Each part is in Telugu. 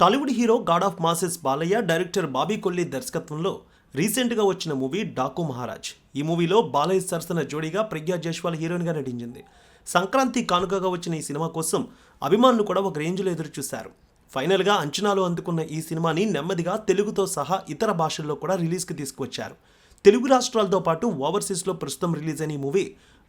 Tollywood hero god of masses Balayya director Bobby Kolli దర్శకత్వంలో రీసెంట్గా వచ్చిన మూవీ డాకు మహారాజ్. ఈ మూవీలో బాలయ్య సరసన జోడీగా ప్రజ్ఞా జైస్వాల్ హీరోయిన్గా నటించింది. సంక్రాంతి కానుకగా వచ్చిన ఈ సినిమా కోసం అభిమానులు కూడా ఒక రేంజ్లో ఎదురు చూశారు ఫైనల్గా అంచనాలు అందుకున్న ఈ సినిమాని నెమ్మదిగా తెలుగుతో సహా ఇతర భాషల్లో కూడా రిలీజ్కి తీసుకువచ్చారు. తెలుగు రాష్ట్రాలతో పాటు ఓవర్సీస్లో ప్రస్తుతం రిలీజ్ అయిన ఈ మూవీ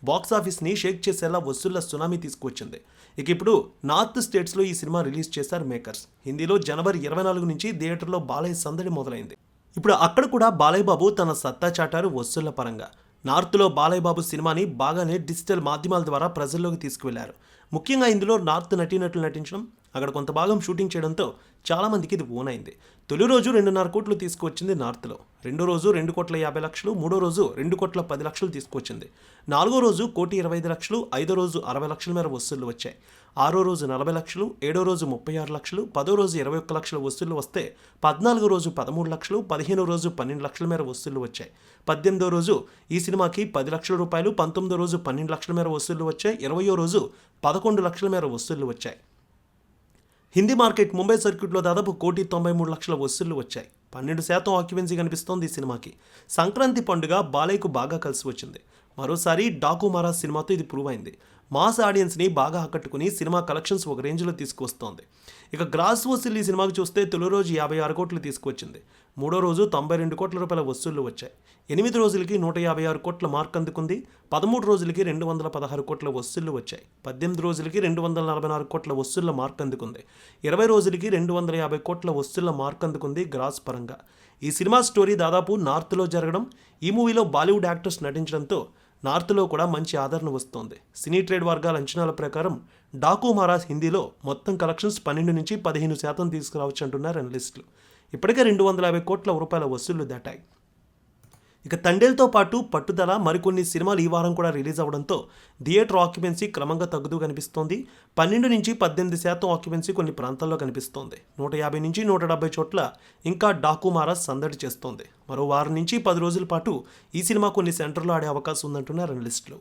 బాక్స్ ఆఫీస్ని షేక్ చేసేలా వసూళ్ళ సునామీ తీసుకువచ్చింది. ఇక ఇప్పుడు నార్త్ స్టేట్స్లో ఈ సినిమా రిలీజ్ చేశారు మేకర్స్. హిందీలో జనవరి ఇరవై నాలుగు నుంచి థియేటర్లో బాలయ్య సందడి మొదలైంది. ఇప్పుడు అక్కడ కూడా బాలయ్య బాబు తన సత్తా చాటారు వసూళ్ళ పరంగా. నార్త్లో బాలయ్య బాబు సినిమాని బాగానే డిజిటల్ మాధ్యమాల ద్వారా ప్రజల్లోకి తీసుకువెళ్ళారు. ముఖ్యంగా ఇందులో నార్త్ నటీనటులు నటించడం అక్కడ కొంత భాగం షూటింగ్ చేయడంతో చాలామందికి ఇది ఓన్ అయింది తొలి రోజు రెండున్నర కోట్లు తీసుకువచ్చింది నార్త్లో. రెండో రోజు రెండు కోట్ల యాభై లక్షలు మూడో రోజు రెండు కోట్ల పది లక్షలు తీసుకువచ్చింది. నాలుగో రోజు కోటి ఇరవై ఐదు లక్షలు ఐదో రోజు అరవై లక్షల మేర వసూళ్ళు వచ్చాయి. ఆరో రోజు నలభై లక్షలు ఏడో రోజు ముప్పై ఆరు లక్షలు పదో రోజు ఇరవై ఒక్క లక్షల వసూళ్ళు వస్తే పద్నాలుగో రోజు పదమూడు లక్షలు పదిహేనో రోజు పన్నెండు లక్షల మేర వసూళ్ళు వచ్చాయి. పద్దెనిమిదో రోజు ఈ సినిమాకి పది లక్షల రూపాయలు పంతొమ్మిదో రోజు పన్నెండు లక్షల మేర వసూళ్ళు వచ్చాయి. ఇరవయో రోజు పదకొండు లక్షల మేర వసూళ్ళు వచ్చాయి. హిందీ మార్కెట్ ముంబై సర్క్యూట్లో దాదాపు కోటి తొంభై మూడు లక్షల వసూళ్ళు వచ్చాయి. పన్నెండు శాతం ఆక్యుపెన్సీ కనిపిస్తోంది ఈ సినిమాకి. సంక్రాంతి పండుగ బాలయ్యకు బాగా కలిసి వచ్చింది. మరోసారి డాకు మహారాజ్ సినిమాతో ఇది ప్రూవ్ అయింది. మాస్ ఆడియన్స్ని బాగా ఆకట్టుకుని సినిమా కలెక్షన్స్ ఒక రేంజ్లో తీసుకొస్తోంది ఇక గ్రాస్ వసూలు ఈ సినిమాకి చూస్తే తొలి రోజు యాభై ఆరు కోట్లు తీసుకొచ్చింది మూడో రోజు తొంభై రెండు కోట్ల రూపాయల వసూళ్ళు వచ్చాయి. ఎనిమిది రోజులకి నూట యాభై ఆరు కోట్ల మార్క్ అందుకుంది. పదమూడు రోజులకి రెండు వందల పదహారు కోట్ల వసూళ్ళు వచ్చాయి. పద్దెనిమిది రోజులకి రెండు వందల నలభై నాలుగు కోట్ల వసూళ్ళ మార్క్ అందుకుంది. ఇరవై రోజులకి రెండు వందల యాభై కోట్ల వసూళ్ళ మార్క్ అందుకుంది గ్రాస్ పరంగా. ఈ సినిమా స్టోరీ దాదాపు నార్త్లో జరగడం ఈ మూవీలో బాలీవుడ్ యాక్టర్స్ నటించడంతో నార్త్లో కూడా మంచి ఆదరణ వస్తోంది. సినీ ట్రేడ్ వర్గాల అంచనాల ప్రకారం డాకు మహారాజ్ హిందీలో మొత్తం కలెక్షన్స్ పన్నెండు నుంచి పదిహేను శాతం తీసుకురావచ్చు అంటున్నారు అనలిస్టులు ఇప్పటికే రెండు వందల యాభై కోట్ల రూపాయల వసూళ్ళు దాటాయి. ఇక తండేలతో పాటు పట్టుదల మరికొన్ని సినిమాలు ఈ వారం కూడా రిలీజ్ అవడంతో థియేటర్ ఆక్యుపెన్సీ క్రమంగా తగ్గుతూ కనిపిస్తోంది. పన్నెండు నుంచి పద్దెనిమిది శాతం ఆక్యుపెన్సీ కొన్ని ప్రాంతాల్లో కనిపిస్తోంది. నూట యాభై నుంచి నూట డెబ్బై చోట్ల ఇంకా డాకుమారా సందడి చేస్తోంది. మరో వారం నుంచి పది రోజుల పాటు ఈ సినిమా కొన్ని సెంటర్లో ఆడే అవకాశం ఉందంటున్నారు అనలిస్టులు.